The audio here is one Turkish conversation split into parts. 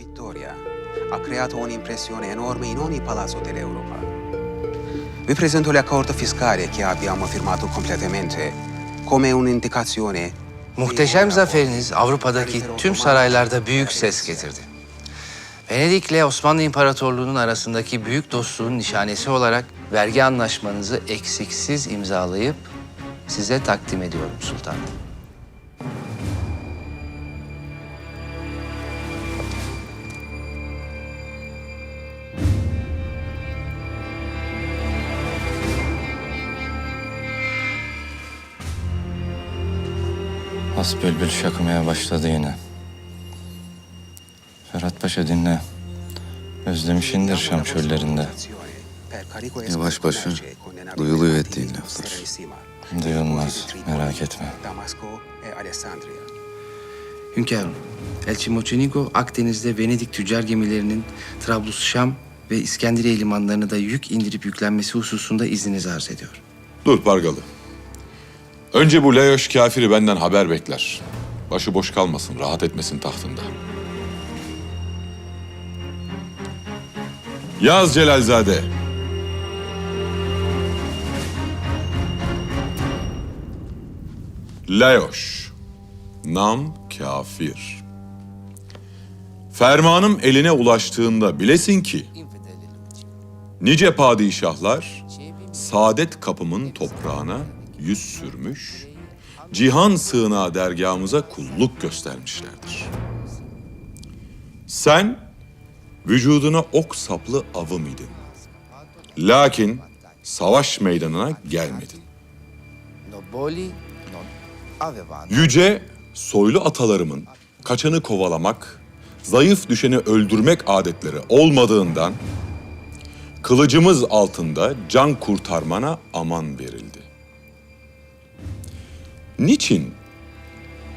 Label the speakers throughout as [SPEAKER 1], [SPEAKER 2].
[SPEAKER 1] vittoria ha creato un'impressione enorme in ogni palazzo dell'Europa. Vi presento l'accordo fiscale che abbiamo firmato completamente come un'indicazione
[SPEAKER 2] Muhteşem zaferiniz Avrupa'daki tüm saraylarda büyük ses getirdi. Venedik'le Osmanlı İmparatorluğu'nun arasındaki büyük dostluğun nişanesi olarak vergi anlaşmanızı eksiksiz imzalayıp size takdim ediyorum sultanım.
[SPEAKER 3] Has bülbül şakımaya başladı yine. Ferhat Paşa dinle. Özlemişindir Şam çöllerinde.
[SPEAKER 4] Yavaş paşa, duyuluyor ettiğin laflar.
[SPEAKER 3] Duyulmaz, merak etme.
[SPEAKER 2] Hünkârım, Elçi Mocenigo Akdeniz'de Venedik tüccar gemilerinin Trablus, Şam ve İskenderiye limanlarına da yük indirip yüklenmesi hususunda izninizi arz ediyor.
[SPEAKER 5] Dur Pargalı. Önce bu Leoş kafiri benden haber bekler. Başı boş kalmasın, rahat etmesin tahtında. Yaz Celalzade. Leoş. Nam kafir. Fermanım eline ulaştığında bilesin ki nice padişahlar saadet kapımın toprağına yüz sürmüş, cihan sığınağı dergahımıza kulluk göstermişlerdir. Sen vücuduna ok saplı avım idin. Lakin savaş meydanına gelmedin. Yüce, soylu atalarımın kaçanı kovalamak, zayıf düşeni öldürmek adetleri olmadığından kılıcımız altında can kurtarmana aman verildi. Niçin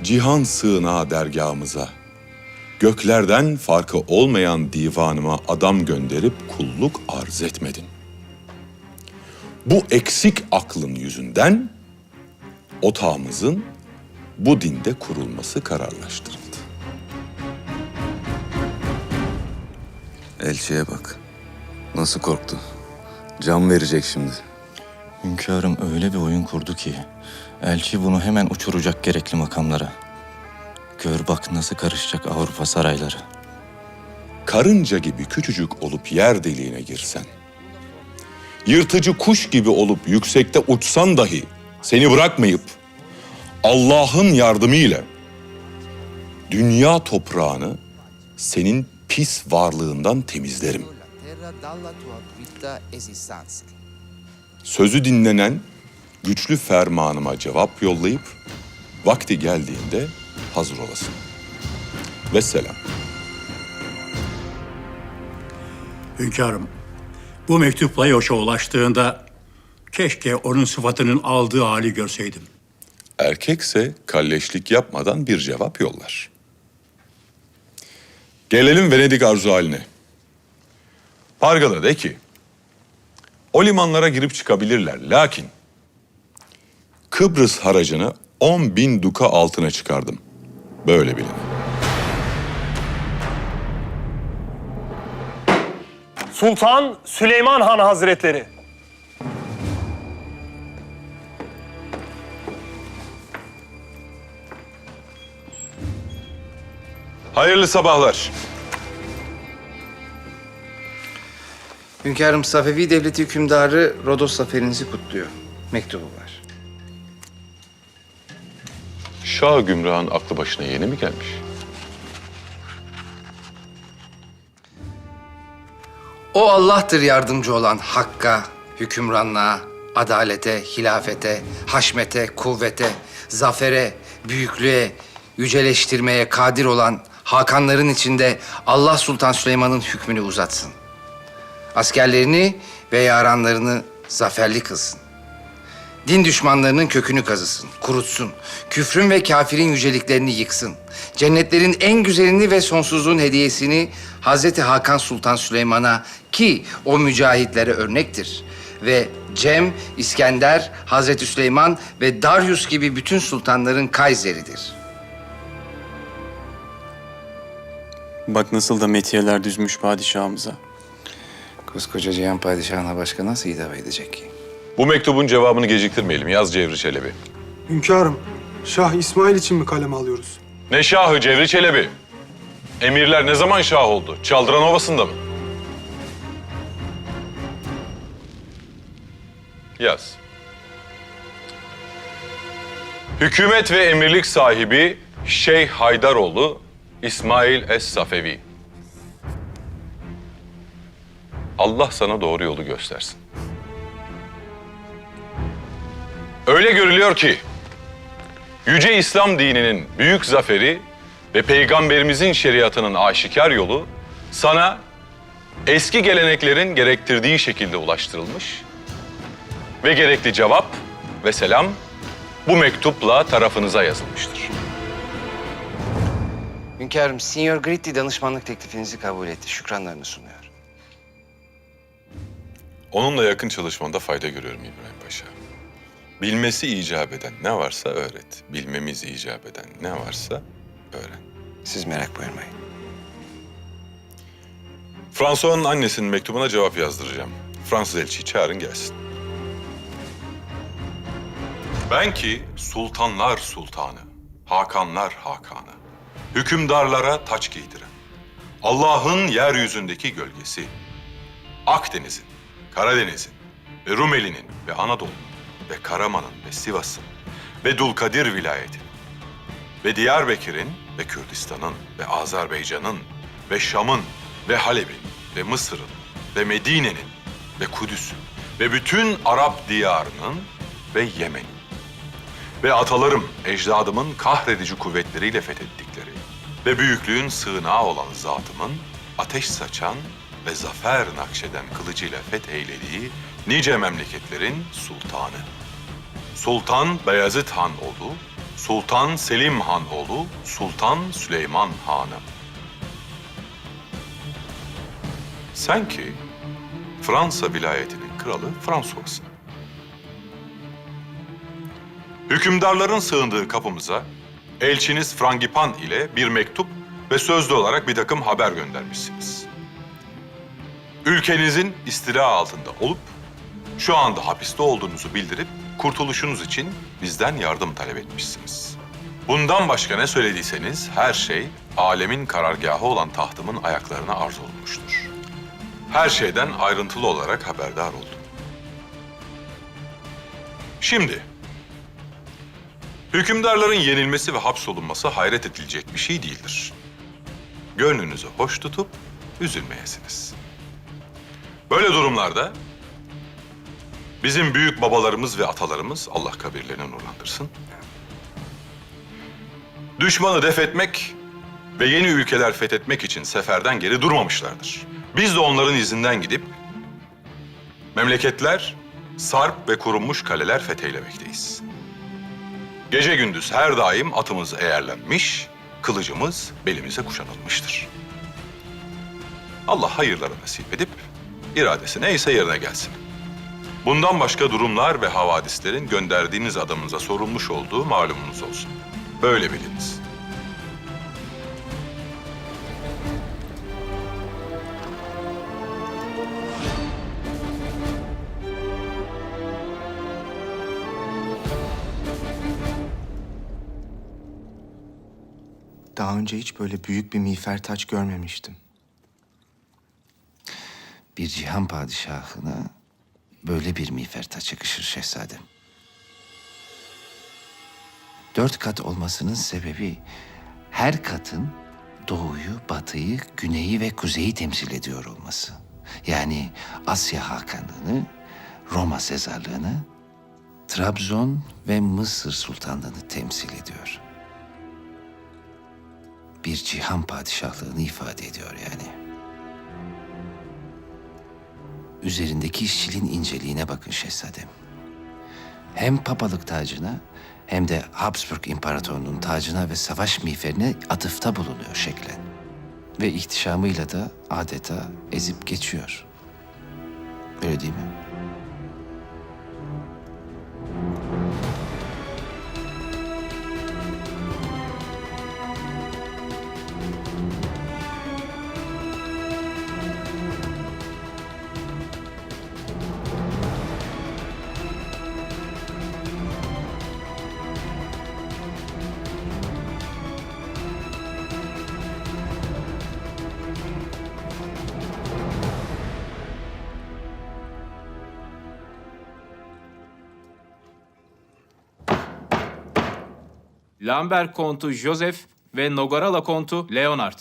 [SPEAKER 5] cihan sığınağı dergahımıza, göklerden farkı olmayan divanıma adam gönderip kulluk arz etmedin? Bu eksik aklın yüzünden otağımızın bu dinde kurulması kararlaştırıldı.
[SPEAKER 4] Elçiye bak. Nasıl korktu. Can verecek şimdi.
[SPEAKER 3] Hünkârım öyle bir oyun kurdu ki elçi bunu hemen uçuracak gerekli makamlara. Gör bak nasıl karışacak Avrupa sarayları.
[SPEAKER 5] Karınca gibi küçücük olup yer deliğine girsen, yırtıcı kuş gibi olup yüksekte uçsan dahi seni bırakmayıp Allah'ın yardımıyla dünya toprağını senin pis varlığından temizlerim. Sözü dinlenen güçlü fermanıma cevap yollayıp vakti geldiğinde hazır olasın. Vesselam.
[SPEAKER 6] Hünkârım, bu mektup Layoş'a ulaştığında keşke onun sıfatının aldığı hali görseydim.
[SPEAKER 5] Erkekse kalleşlik yapmadan bir cevap yollar. Gelelim Venedik arzu haline. Pargalı de ki, o limanlara girip çıkabilirler. Lakin Kıbrıs haracını 10 bin duka altına çıkardım. Böyle bilin.
[SPEAKER 7] Sultan Süleyman Han Hazretleri.
[SPEAKER 5] Hayırlı sabahlar.
[SPEAKER 2] Hünkârım Safevi Devleti hükümdarı Rodos zaferinizi kutluyor. Mektubu var.
[SPEAKER 5] Şah Gümrah'ın aklı başına yeni mi gelmiş?
[SPEAKER 2] O Allah'tır yardımcı olan hakka, hükümranlığa, adalete, hilafete, haşmete, kuvvete, zafere, büyüklüğe, yüceleştirmeye kadir olan Hakanların içinde Allah Sultan Süleyman'ın hükmünü uzatsın. Askerlerini ve yaranlarını zaferli kılsın. Din düşmanlarının kökünü kazısın, kurutsun. Küfrün ve kafirin yüceliklerini yıksın. Cennetlerin en güzelini ve sonsuzluğun hediyesini Hazreti Hakan Sultan Süleyman'a ki o mücahitlere örnektir. Ve Cem, İskender, Hazreti Süleyman ve Darius gibi bütün sultanların Kayseri'dir.
[SPEAKER 8] Bak nasıl da metiyeler düzmüş padişahımıza.
[SPEAKER 2] Koskoca Cihan Padişah'ına başka nasıl hitap edecek ki?
[SPEAKER 5] Bu mektubun cevabını geciktirmeyelim. Yaz Cevri Çelebi.
[SPEAKER 9] Hünkârım, Şah İsmail için mi kaleme alıyoruz?
[SPEAKER 5] Ne şahı Cevri Çelebi? Emirler ne zaman şah oldu? Çaldıran Ovası'nda mı? Yaz. Hükümet ve emirlik sahibi Şeyh Haydaroğlu İsmail Es-Safevi. Allah sana doğru yolu göstersin. Öyle görülüyor ki Yüce İslam dininin büyük zaferi ve peygamberimizin şeriatının aşikar yolu sana eski geleneklerin gerektirdiği şekilde ulaştırılmış ve gerekli cevap ve selam bu mektupla tarafınıza yazılmıştır.
[SPEAKER 2] Hünkârım, Signor Gritti danışmanlık teklifinizi kabul etti. Şükranlarını sunuyor.
[SPEAKER 5] Onunla yakın çalışmanda fayda görüyorum İbrahim Paşa. Bilmesi icap eden ne varsa öğret. Bilmemiz icap eden ne varsa öğren.
[SPEAKER 2] Siz merak buyurmayın.
[SPEAKER 5] François'un annesinin mektubuna cevap yazdıracağım. Fransız elçiyi çağırın gelsin. Ben ki sultanlar sultanı, hakanlar hakanı, hükümdarlara taç giydiren, Allah'ın yeryüzündeki gölgesi, Akdeniz'in, Karadeniz'in ve Rumeli'nin ve Anadolu'nun ve Karaman'ın ve Sivas'ın ve Dulkadir vilayetinin ve Diyarbakır'ın ve Kürdistan'ın ve Azerbaycan'ın ve Şam'ın ve Halep'in ve Mısır'ın ve Medine'nin ve Kudüs'ün ve bütün Arap diyarının ve Yemen'in ve atalarım, ecdadımın kahredici kuvvetleriyle fethettikleri ve büyüklüğün sığınağı olan zatımın ateş saçan ve zafer nakşeden kılıcıyla fetheylediği nice memleketlerin sultanı. Sultan Beyazıt Han oğlu, Sultan Selim Han oğlu, Sultan Süleyman Hanım. Sen ki Fransa vilayetinin kralı François'sın. Hükümdarların sığındığı kapımıza elçiniz Frangipan ile bir mektup ve sözlü olarak bir takım haber göndermişsiniz. Ülkenizin istila altında olup şu anda hapiste olduğunuzu bildirip kurtuluşunuz için bizden yardım talep etmişsiniz. Bundan başka ne söylediyseniz her şey alemin karargahı olan tahtımın ayaklarına arz olmuştur. Her şeyden ayrıntılı olarak haberdar oldum. Şimdi Hükümdarların yenilmesi ve hapsolunması hayret edilecek bir şey değildir. Gönlünüzü hoş tutup üzülmeyesiniz. Böyle durumlarda bizim büyük babalarımız ve atalarımız Allah kabirlerini nurlandırsın. Düşmanı def etmek ve yeni ülkeler fethetmek için seferden geri durmamışlardır. Biz de onların izinden gidip memleketler, sarp ve kurulmuş kaleler fetheylemekteyiz. Gece gündüz her daim atımız eğerlenmiş, kılıcımız belimize kuşanılmıştır. Allah hayırlara nasip edip iradesi neyse yerine gelsin. Bundan başka durumlar ve havadislerin gönderdiğiniz adamınıza sorulmuş olduğu malumunuz olsun. Böyle biliniz.
[SPEAKER 10] Daha önce hiç böyle büyük bir miğfer taç görmemiştim.
[SPEAKER 2] Bir cihan padişahına böyle bir miğfer yakışır şehzadem. Dört kat olmasının sebebi her katın doğuyu, batıyı, güneyi ve kuzeyi temsil ediyor olması. Yani Asya Hakanlığını, Roma Sezarlığını, Trabzon ve Mısır Sultanlığını temsil ediyor. Bir cihan padişahlığını ifade ediyor yani. Üzerindeki işçiliğin inceliğine bakın şehzadem. Hem papalık tacına hem de Habsburg İmparatorluğu'nun tacına ve savaş miğferine atıfta bulunuyor şeklen. Ve ihtişamıyla da adeta ezip geçiyor. Öyle değil mi?
[SPEAKER 8] Lambert Kontu Joseph ve Nogarala Kontu Leonard.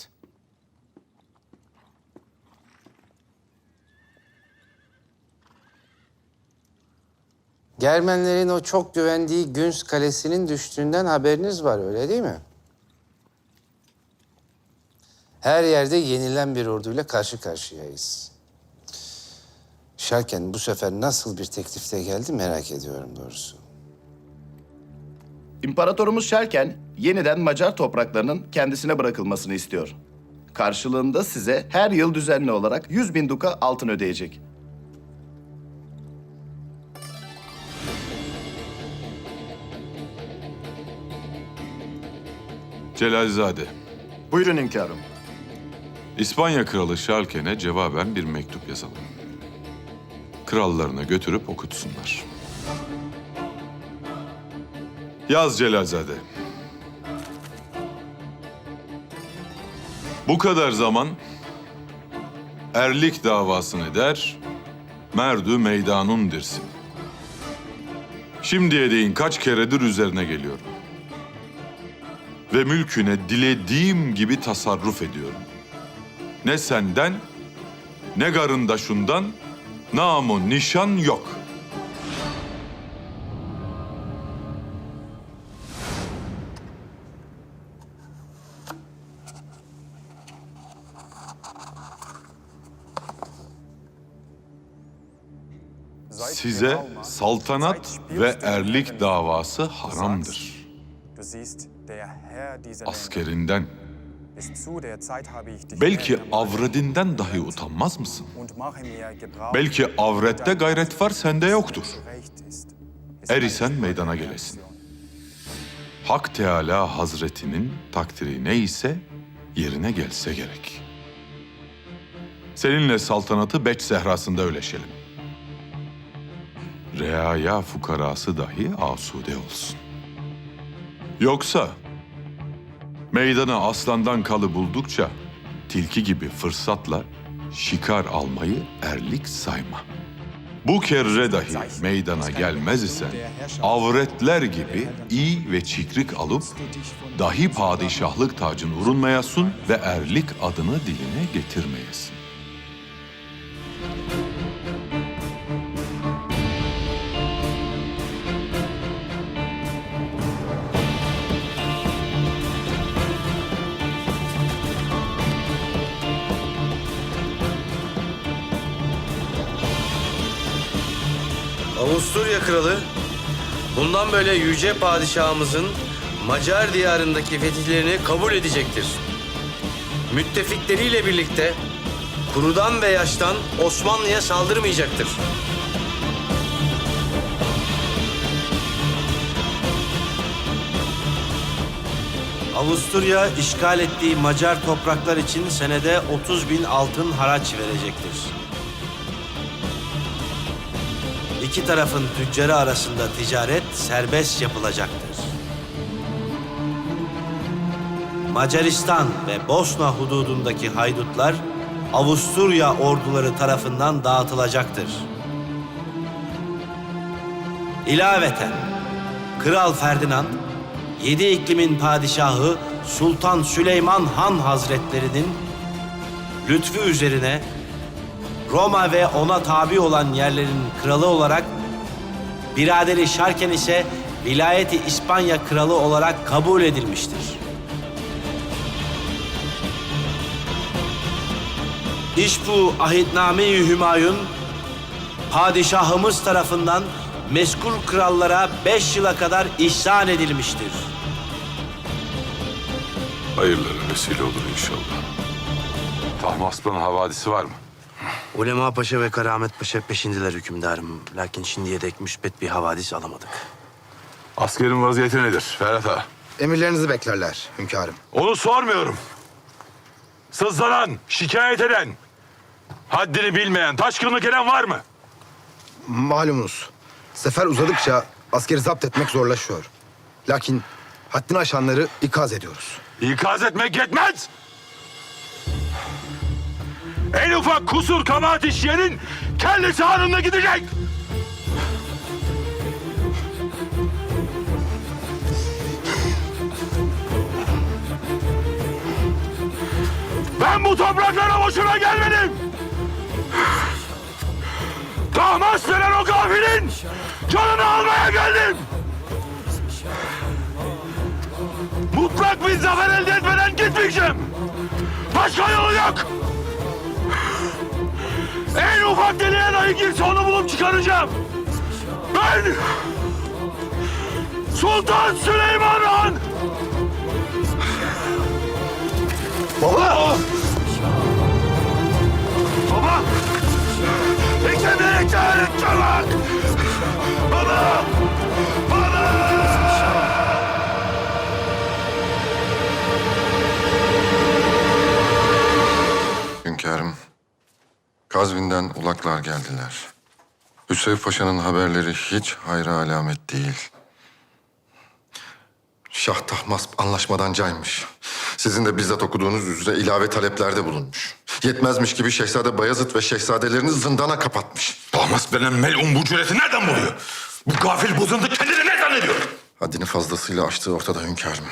[SPEAKER 2] Germenlerin o çok güvendiği Güns Kalesi'nin düştüğünden haberiniz var öyle değil mi? Her yerde yenilen bir orduyla karşı karşıyayız. Şarken bu sefer nasıl bir teklifte geldi merak ediyorum doğrusu.
[SPEAKER 11] İmparatorumuz Şerken yeniden Macar topraklarının kendisine bırakılmasını istiyor. Karşılığında size her yıl düzenli olarak 100 bin duka altın ödeyecek.
[SPEAKER 5] Celalzade,
[SPEAKER 11] Buyurun hünkârım.
[SPEAKER 5] İspanya Kralı Şalken'e cevaben bir mektup yazalım. Krallarına götürüp okutsunlar. Yaz Celalzade. Bu kadar zaman erlik davasını der, merdü meydanun dirsin. Şimdiye değin kaç keredir üzerine geliyorum. Ve mülküne dilediğim gibi tasarruf ediyorum. Ne senden, ne garındaşundan namun nişan yok. Size saltanat ve erlik davası haramdır. Askerinden, belki avredinden dahi utanmaz mısın? Belki avrette gayret var sende yoktur. Er isen meydana gelesin. Hak Teala Hazretinin takdiri neyse yerine gelse gerek. Seninle saltanatı Beç Zehrası'nda öleşelim. Reaya fukarası dahi asude olsun. Yoksa meydanı aslandan kalı buldukça tilki gibi fırsatla şikar almayı erlik sayma. Bu kerre dahi meydana gelmez isen avretler gibi iyi ve çikrik alıp dahi padişahlık tacını urunmayasın ve erlik adını diline getirmeyesin.
[SPEAKER 12] Bundan böyle yüce padişahımızın Macar diyarındaki fetihlerini kabul edecektir. Müttefikleriyle birlikte kurudan ve yaştan Osmanlı'ya saldırmayacaktır. Avusturya işgal ettiği Macar topraklar için senede 30 bin altın haraç verecektir. İki tarafın tüccarı arasında ticaret serbest yapılacaktır. Macaristan ve Bosna hududundaki haydutlar Avusturya orduları tarafından dağıtılacaktır. İlaveten Kral Ferdinand, yedi iklimin padişahı Sultan Süleyman Han Hazretlerinin lütfu üzerine Roma ve ona tabi olan yerlerin kralı olarak, biraderi Şarken ise vilayeti İspanya kralı olarak kabul edilmiştir. İş bu ahitname-i Hümayun, padişahımız tarafından meskul krallara beş yıla kadar ihsan edilmiştir.
[SPEAKER 5] Hayırlara vesile olur inşallah. Tahmasp'ın havadisi var mı?
[SPEAKER 12] Ulema Paşa ve Karamet Paşa peşindiler hükümdarım. Lakin şimdiye dek müsbet bir havadis alamadık.
[SPEAKER 5] Askerin vaziyeti nedir Ferhat Ağa?
[SPEAKER 2] Emirlerinizi beklerler hünkârım.
[SPEAKER 5] Onu sormuyorum. Sızlanan, şikayet eden, haddini bilmeyen, taşkınlık eden var mı?
[SPEAKER 9] Malumunuz. Sefer uzadıkça askeri zapt etmek zorlaşıyor. Lakin haddini aşanları ikaz ediyoruz.
[SPEAKER 5] İkaz etmek yetmez. En ufak kusur kabahat işleyenin kellesi anında gidecek.
[SPEAKER 7] Ben bu topraklara boşuna gelmedim. Tahmas veren o kafirin canını almaya geldim. Mutlak bir zafer elde etmeden gitmeyeceğim. Başka yolu yok. En ufak deliğe dahi girse onu bulup çıkaracağım. Ben Sultan Süleyman Han! Baba! Baba! İkide iki çolak! Baba! Baba!
[SPEAKER 4] Kazvin'den ulaklar geldiler. Hüseyin Paşa'nın haberleri hiç hayra alamet değil. Şah Tahmas anlaşmadan caymış. Sizin de bizzat okuduğunuz üzere ilave taleplerde bulunmuş. Yetmezmiş gibi Şehzade Bayezid ve şehzadelerini zindana kapatmış.
[SPEAKER 5] Tahmas denen melun bu cüreti nereden buluyor? Bu gafil bozuntu kendini ne zannediyor?
[SPEAKER 4] Haddini fazlasıyla aştığı ortada hünkârım.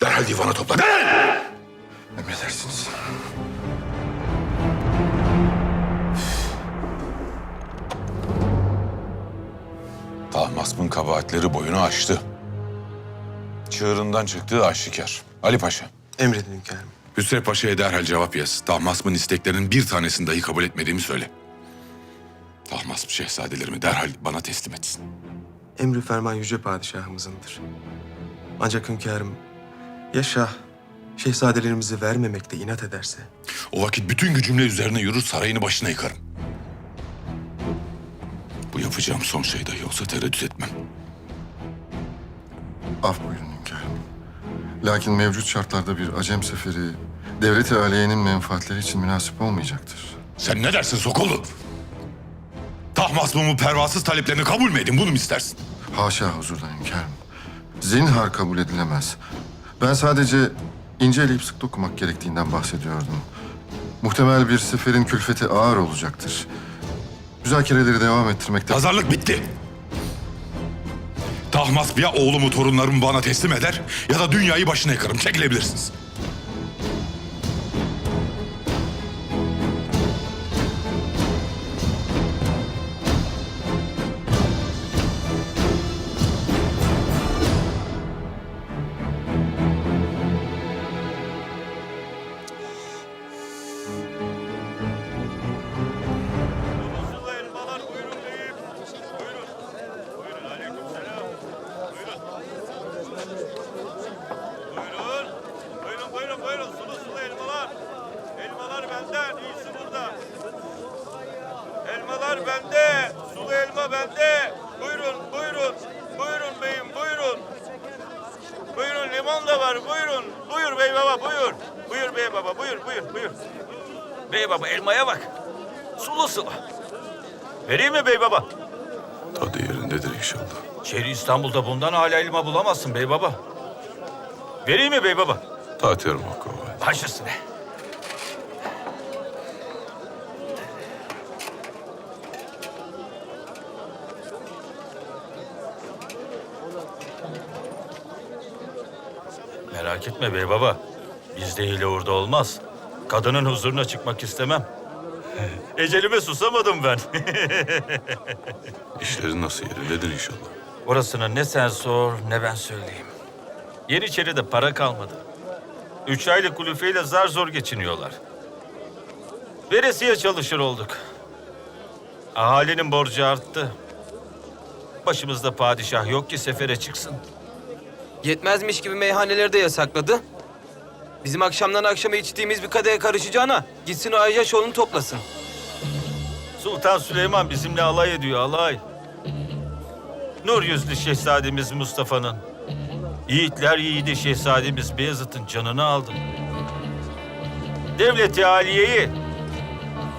[SPEAKER 5] Derhal divana topla. Derhal!
[SPEAKER 4] Emredersiniz.
[SPEAKER 5] Tahmasp'ın kabahatleri boyunu aştı. Çığırından çıktığı aşikar. Ali Paşa.
[SPEAKER 10] Emredin hünkârım.
[SPEAKER 5] Hüseyin Paşa'ya derhal cevap yaz. Tahmasp'ın isteklerinin bir tanesini dahi kabul etmediğimi söyle. Tahmasp şehzadelerimi derhal bana teslim etsin.
[SPEAKER 10] Emri ferman yüce padişahımızındır. Ancak hünkârım ya şah şehzadelerimizi vermemekte inat ederse
[SPEAKER 5] O vakit bütün gücümle üzerine yürür sarayını başına yıkarım. Bu yapacağım son şey dahi olsa tereddüt etmem.
[SPEAKER 4] Af buyurun hünkârım. Lakin mevcut şartlarda bir acem seferi devlet-i aliyenin menfaatleri için münasip olmayacaktır.
[SPEAKER 5] Sen ne dersin Sokollu? Tahmasp'ın bu pervasız taleplerini kabul mü edin? Bunu mu istersin?
[SPEAKER 4] Haşa huzurda hünkârım. Zinhar kabul edilemez. Ben sadece ince eleyip sık dokumak gerektiğinden bahsediyordum. Muhtemel bir seferin külfeti ağır olacaktır. Müzakereleri devam ettirmekte...
[SPEAKER 5] Pazarlık bitti. Tahmasp ya oğlumu torunlarımı bana teslim eder ya da dünyayı başına yıkarım. Çekilebilirsiniz.
[SPEAKER 7] Bey baba, elmaya bak. Sulu sulu. Vereyim mi bey baba?
[SPEAKER 5] Tadı yerindedir inşallah.
[SPEAKER 7] Şehri İstanbul'da bundan hala elma bulamazsın bey baba. Vereyim mi bey baba?
[SPEAKER 5] Tatıyorum Hakkı.
[SPEAKER 7] Baş üstüne. Merak etme bey baba. Bizde hile orada olmaz. Kadının huzuruna çıkmak istemem. Ecelime susamadım ben.
[SPEAKER 5] İşlerin nasıl yerindedir inşallah.
[SPEAKER 7] Orasını ne sen sor ne ben söyleyeyim. Yeniçeri'de para kalmadı. Üç aylık kulüfeyle zar zor geçiniyorlar. Veresiye çalışır olduk. Ahalinin borcu arttı. Başımızda padişah yok ki sefere çıksın.
[SPEAKER 13] Yetmezmiş gibi meyhaneleri de yasakladı. Bizim akşamdan akşama içtiğimiz bir kadeye karışacağına gitsin o Ayyaşoğlu'nu toplasın.
[SPEAKER 7] Sultan Süleyman bizimle alay ediyor alay. Nur yüzlü şehzademiz Mustafa'nın. Yiğitler yiğidi şehzademiz Beyazıt'ın canını aldı. Devleti Aliye'yi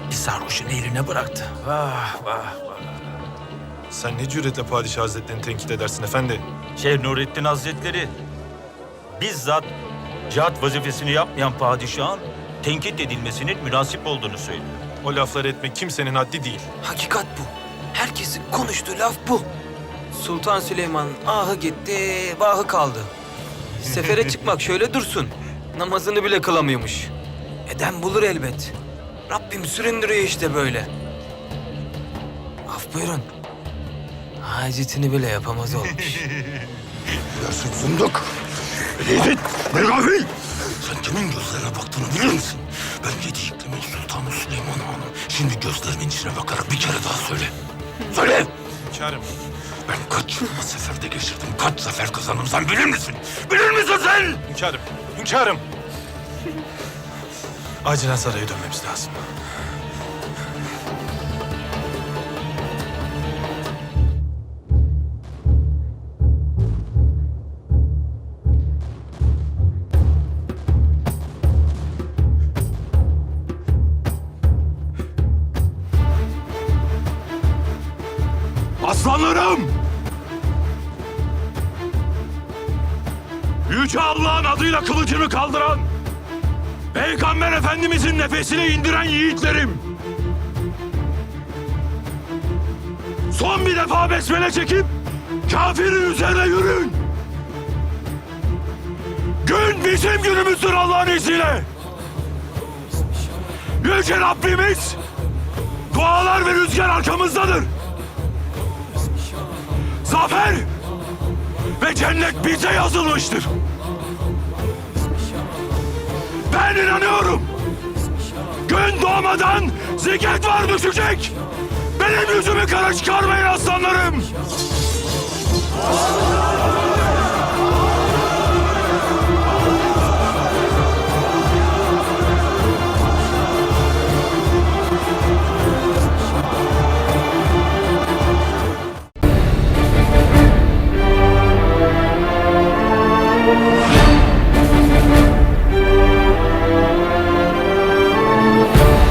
[SPEAKER 7] bir sarhoşun eline bıraktı. Vah vah vah.
[SPEAKER 10] Sen ne cüretle padişah hazretlerini tenkit edersin efendi?
[SPEAKER 7] Şeyh Nurettin Hazretleri bizzat cihat vazifesini yapmayan padişahın tenkit edilmesinin münasip olduğunu söylüyor.
[SPEAKER 10] O lafları etmek kimsenin haddi değil.
[SPEAKER 13] Hakikat bu. Herkesin konuştuğu laf bu. Sultan Süleyman ahı gitti, vahı kaldı. Sefere çıkmak şöyle dursun. Namazını bile kılamıyormuş. Eden bulur elbet. Rabbim süründürüyor işte böyle. Af buyurun. Hacetini bile yapamaz olmuş.
[SPEAKER 5] Dersin zındık. Eleyit, ne gafil? Sen kimin gözlerine baktığını bilir misin? Ben yedi iklimin sultanı Süleyman Hanım. Şimdi gözlerimin içine bakarak bir kere daha söyle. Söyle! Hünkârım. Ben kaç yılımı seferde geçirdim, kaç zafer kazandım sen bilir misin? Bilir misin sen? Hünkârım, hünkârım. Acilen saraya dönmemiz lazım. Allah'ın adıyla kılıcını kaldıran, Peygamber Efendimizin nefesini indiren yiğitlerim. Son bir defa besmele çekip kafirin üzerine yürüyün. Gün bizim günümüzdür Allah'ın izniyle. Yüce Rabbimiz dualar ve rüzgar arkamızdadır. Zafer ve cennet bize yazılmıştır. Ben inanıyorum. Gün doğmadan ziket var düşecek. Benim yüzümü kara çıkarmayın aslanlarım. Aslanlarım.